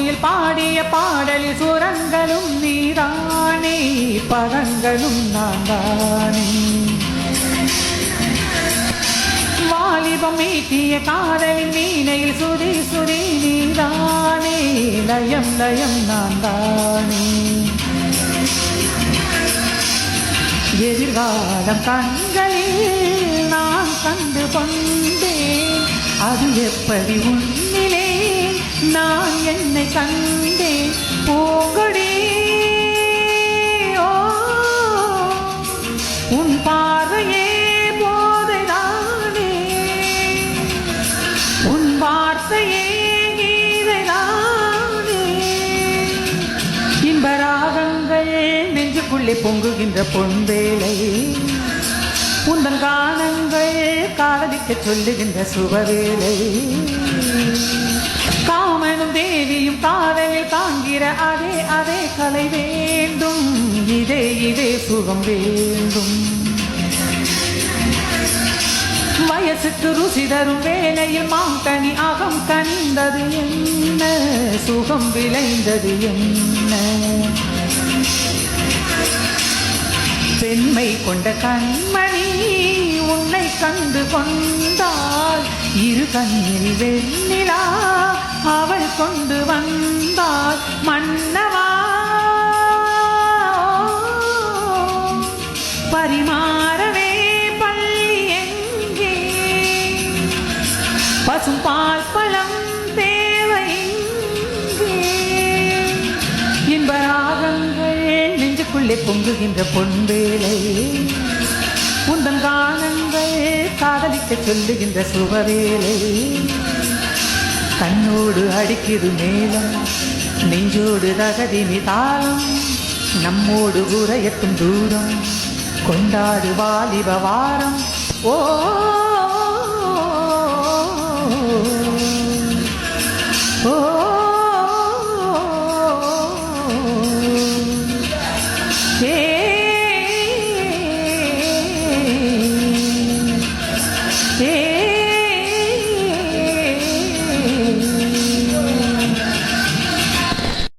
கோயில் பாடிய பாடலில் சுரங்களும் நீரானே பதங்களும் நான் தானே வாலிபம் ஈட்டிய காதலின் வீணையில் சுரி சுரி நீதானே லயம் லயம் நான் தானே எதிர்காலம் கண்களில் நான் கண்டு கொண்டேன் அது எப்படி உன்னிலே நான் என்னை கண்டேன் பூங்கொடி உன் பார்வையே போதைதானே உன் வார்த்தையே கீதைதானே இன்பராகங்கள் நெஞ்சுக்குள்ளே பொங்குகின்ற பொன்வேலை காதலிக்க சொல்லுகின்ற சுபவேலை காமனும் தேவியும் காதலில் காண்கிற அதே அதே கலை வேண்டும். இதே இதே சுகம் வேண்டும். வயசுக்கு ருசி தரும் வேலையில் மாங்கனி அகம் கனிந்தது என்ன? சுகம் விளைந்தது என்ன? பெண்மை கொண்ட கண்மணி உன்னை கண்டு கொண்டாள் இரு கண்ணில் வெண்ணிலா அவள் கொண்டு வந்தாள். மன்னவா. பரிமாறவே பள்ளி எங்கே? பசும் பால் பழம் தேவை இன்பராகங்கள் நெஞ்சுக்குள்ளே பொங்குகின்ற பொன்வேலை உந்தன் கானங்கள் காதலிக்க சொல்லுகின்ற சுபவேலை கண்ணோடு அடிக்குது மேலம் நெஞ்சோடு தகதினி தாளம் நம்மோடு உரையத்தும் தூரம் கொண்டாடு வாலிப வாரம். ஓ